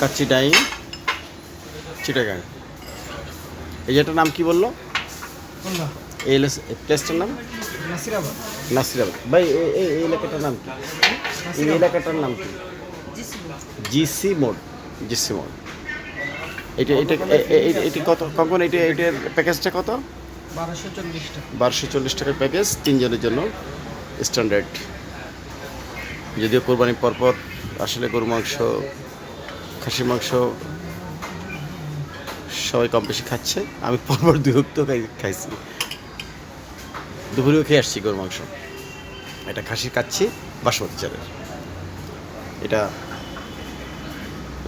Kacchi dyeing Chittagong. এই যেটার নাম কি বলল? এই প্লেসটার নাম? নাসিরাবাদ। নাসিরাবাদ। ভাই এই- এলাকাটার নাম কি? এই এলাকাটার নাম কি? জিসি মোড। জিসি মোড। এটা এটা এটি কত? কখন এটা এটার প্যাকেজটা কত? বারোশো চল্লিশ টাকা বারোশো চল্লিশ টাকার প্যাকেজ তিনজনের জন্য স্ট্যান্ডার্ড যদিও কোরবানি পরপর আসলে গরু মাংস খাসির মাংস সবাই কম বেশি খাচ্ছে। আমি পরপর দুই ভক্ত খাইছি। দুপুরেও খেয়ে আসছি গরু মাংস। এটা খাসির খাচ্ছি বাসমতি চালের। এটা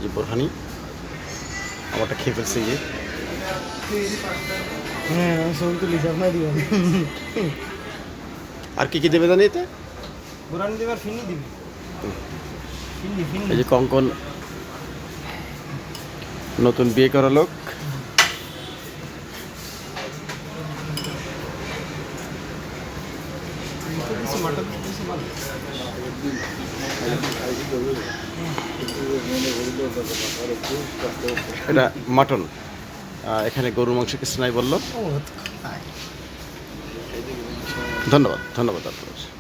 যে বোরহানি। আমারটা খেয়ে ফেলছে যে। হ্যাঁ আর কি কি দেবে জানি এতে? এই যে কঙ্কন নতুন বিয়ে করা লোক। এটা মাটন। এখানে গরুর মাংস কিছু নাই বলল। ধন্যবাদ ধন্যবাদ আপনার